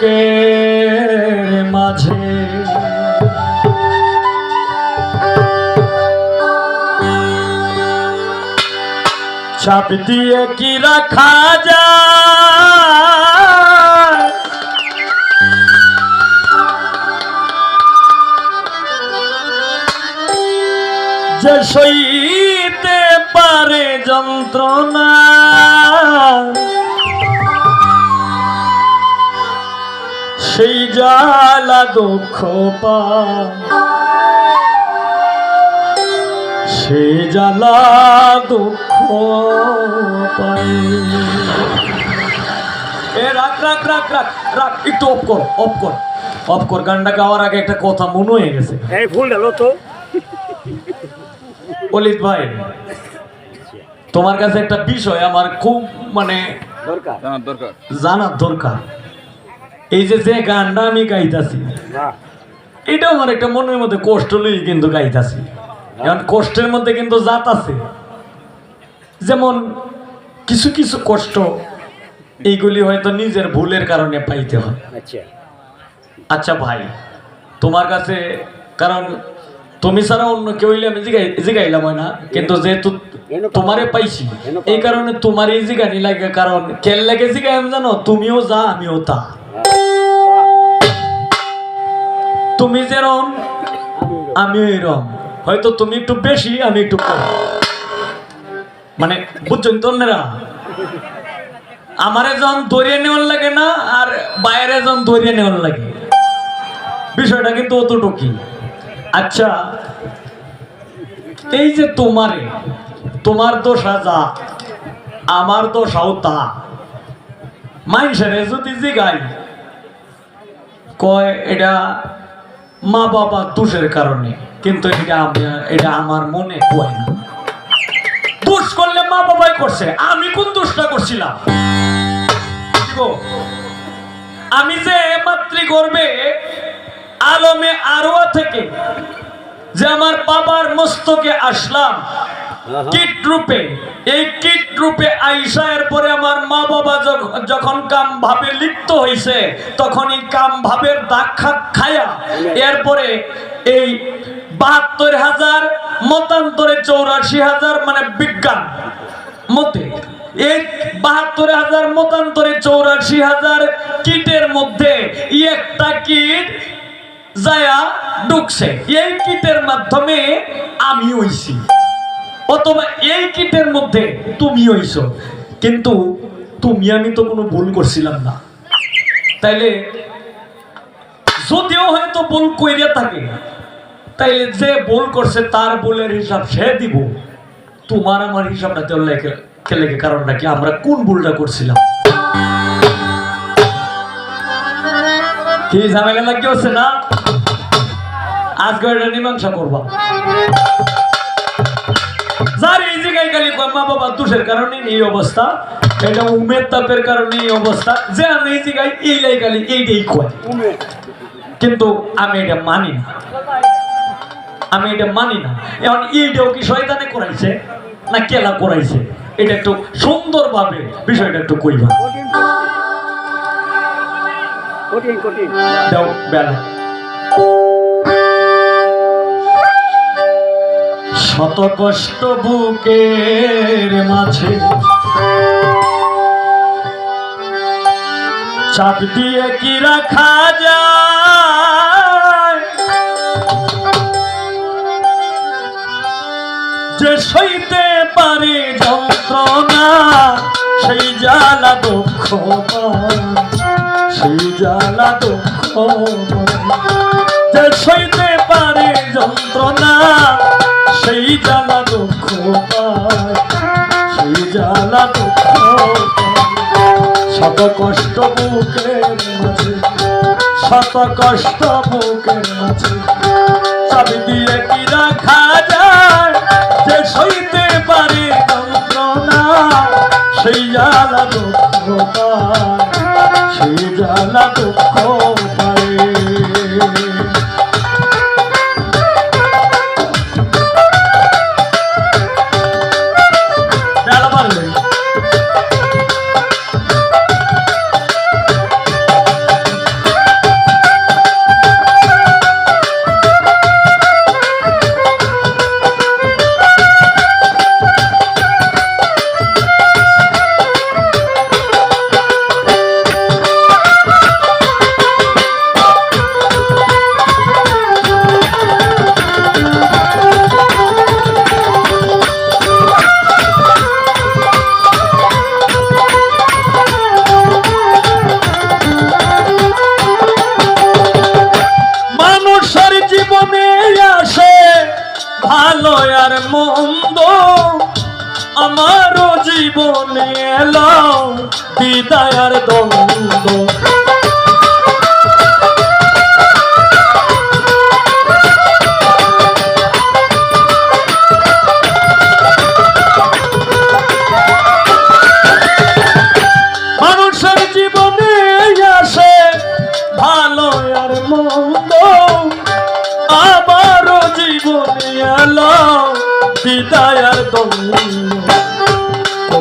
বুকের মাঝে। চাপ দিয়ে কি রাখা যায়? যে সইতে পারে যন্ত্রণা সেই জ্বালা দুঃখ পায়। সে জ্বালা দুঃখ পায়। এ রাখ রাখ রাখ রাখ রাখ একটু অফ কর অফ কর অফ কর। গানটা গাওয়ার আগে একটা কথা মনে হয়ে গেছে। এই ফুল ডালো তো। অলিত ভাই তোমার কাছে একটা বিষয় আমার খুব মানে দরকার। দরকার। জানার দরকার। এই যে যে গানটা আমি গাইতাছি এটা আমার একটা মনের মধ্যে কষ্ট লই কিন্তু গাইতাছি। কারণ কষ্টের মধ্যে কিন্তু জাত আছে। যেমন কিছু কিছু কষ্ট এইগুলি হয়তো নিজের ভুলের কারণে পাইতে হয়। আচ্ছা। আচ্ছা ভাই তোমার কাছে কারণ তুমি ছাড়া অন্য কেউ হইলে আমি জিগাই জিগাইলাম হয় না কিন্তু যেহেতু তোমারে পাইছি এই কারণে তোমার এই জিগানি লাগে কারণ কেল লাগে জিগাই আমি জানো? তুমিও যা আমিও তা। তুমি যেরম আমিও এরম হয়তো তুমি একটু বেশি, আমি একটু কম। মানে বুঝছেন তন্নেরা আমারে যখন দরিয়ে নেওয়ার লাগে না, আর বাইরে যখন দরিয়ে নেওয়ার লাগে। বিষয়টা কিন্তু অতটুকুই আচ্ছা এই যে তোমারে, তোমার দোষা যা, আমার দোষাও তা। মানুষের যদি জিগাই কয়, এটা মা বাবা দোষের কারণে। কিন্তু এটা এটা আমার মনে হয় না। দোষ করলে মা বাবাই করছে। আমি কোন দোষটা করছিলাম? আমি যে মাতৃ গর্বে আলমে আরোয়া থেকে যে আমার বাবার মস্তকে আসলাম কীট রূপে এই কীট রূপে আইসা এরপরে আমার মা বাবা যখন কাম ভাবে লিপ্ত হয়েছে তখন এই কাম ভাবের খা- খায়া এরপরে এই বাহাত্তর হাজার মতান্তরে চৌরাশি হাজার মানে বিজ্ঞান মতে। এই বাহাত্তর হাজার মতান্তরে চৌরাশি হাজার কিটের মধ্যে একটা কিট যায়া ঢুকছে। এই কিটের মাধ্যমে আমি হইছি। অথবা এই কিটের মধ্যে তুমি হইছো। কিন্তু তুমি, আমি তো কোনো ভুল করছিলাম না। তাইলে যদিও হয়তো ভুল কইরে থাকে, তাইলে যে ভুল করছে তার ভুলের হিসাব সে দিব। তোমার আমার হিসাবটা তো লেখে লেগে কারণটা কি আমরা কোন ভুলটা করছিলাম? কি ঝামেলা লাগি হচ্ছে না? আজকে এটা মীমাংসা করবা। জায়গায় খালি মা বাবা দোষের কারণে এই অবস্থা। এটা উমের তাপের কারণে এই অবস্থা। যে আমি এই জায়গায় এই লাই এইটাই কয়। কিন্তু আমি এটা মানি না। আমি এটা মানি না। এখন এইটাও কি শয়তানে করাইছে? না কেলা করাইছে? এটা একটু সুন্দরভাবে বিষয়টা একটু কইবা। কঠিন কঠিন। কঠিন বেলা। শত কষ্ট বুকের মাঝে। চাপ দিয়ে কি রাখা যায়? যে সইতে পারে যন্ত্রণা, সেই জ্বালা দুঃখ সেই জ্বালা দুঃখ যে সইতে পারে যন্ত্রণা সেই জ্বালা দুঃখ সেই জ্বালা দুঃখ। শত কষ্ট বুকের মাঝে শত কষ্ট বুকের চাবি দিয়ে কি রাখা যায় যে সইতে পারে যন্ত্রণা, সেই জ্বালা দুঃখ সেই জ্বালা দুঃখ oh you.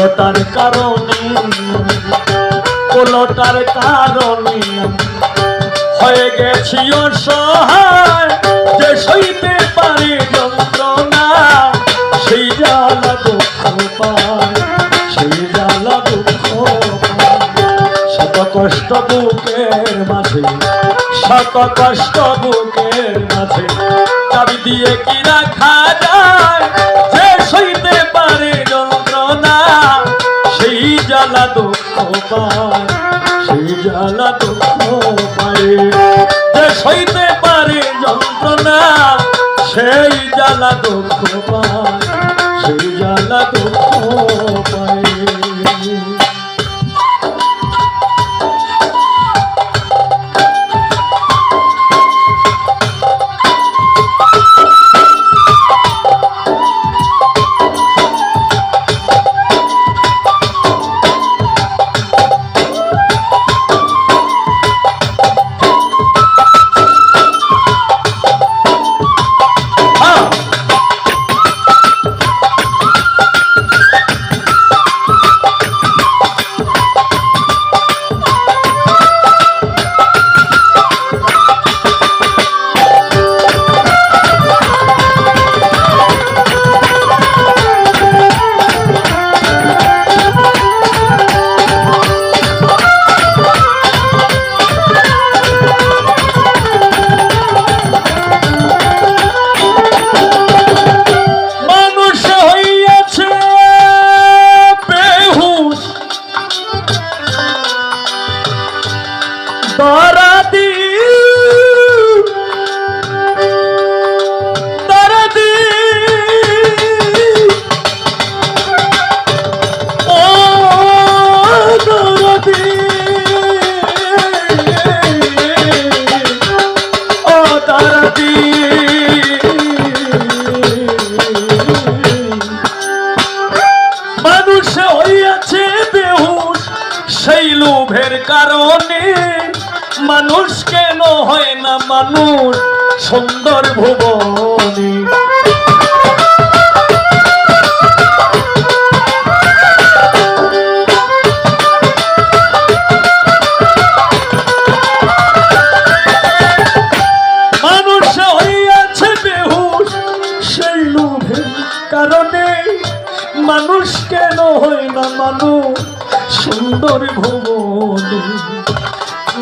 কোলটার কারণে কোলটার কারণে হয়ে গেছি অসহায়। যে সইতে পারে যন্ত্রণা, সেই জ্বালা দুঃখ পায়, সেই জ্বালা দুঃখ শত কষ্ট বুকের মাঝে, শত কষ্ট বুকের মাঝে, চাবি দিয়ে কি সেই জ্বালা দুঃখ পায়।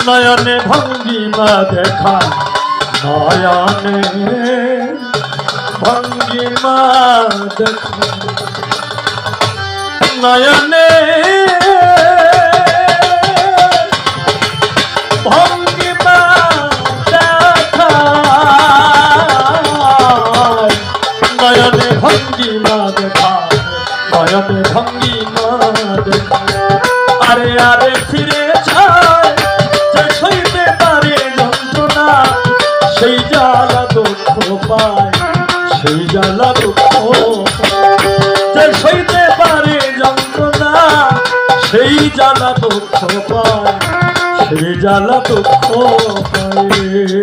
নয়নে ভঙ্গিমা দেখা নয়নে ভঙ্গিমা দেখা। নয়নে ভঙ্গিমা দেখা নয়নে ভঙ্গিমা দেখা। আরে আরে সেই জ্বালা দুঃখ যে সইতে পারে যন্ত্রণা, সেই জ্বালা দুঃখ পায় সেই জ্বালা দুঃখ পায়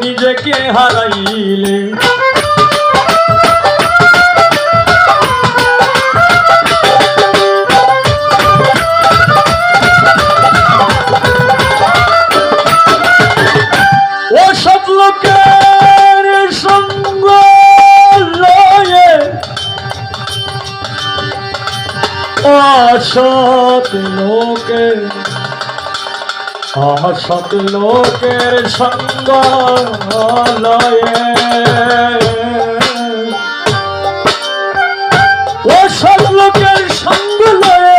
নিজেকে হারাইলে। অসৎ লোকের অসৎ লোকের সঙ্গ লয়ে। সব লোকের সঙ্গ লয়ে,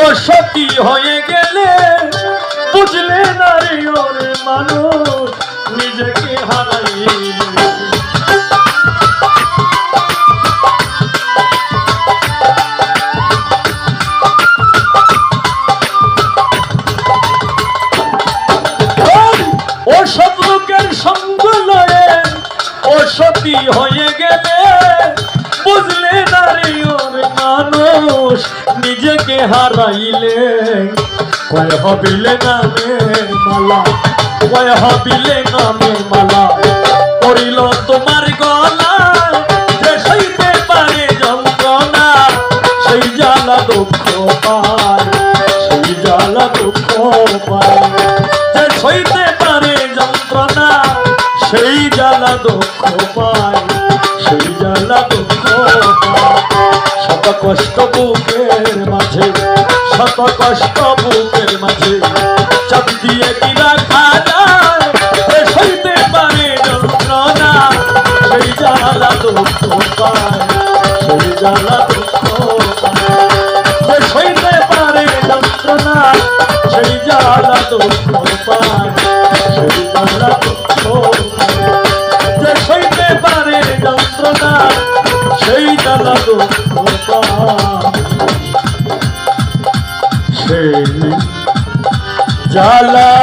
ও সতী হয়ে গেলে বুঝলে না রে ওরে মানুষ, নিজেকে হারাইলে। হারাইলে? কয় হবিলে নামে মালা? কয় হবিলে নামে মালা? করিল তোমার গলা, যে সইতে পারে যন্ত্রণা, সেই জ্বালা দুঃখ পায়, সেই জ্বালা দুঃখ পায়। যে সইতে পারে যন্ত্রণা, সেই জ্বালা দুঃখ পায়, সেই জ্বালা দুঃখ পায়। কষ্ট বুকের মাঝে, শত কষ্ট বুকের মাঝে, চাপ দিয়ে কি রাখা যায় সইতে পারে যন্ত্রণা। সেই জ্বালা দুঃখ পায়, সেই জ্বালা দুঃখ সইতে পারে যন্ত্রণা, সেই জ্বালা দুঃখ পায়। সেই জ্বালা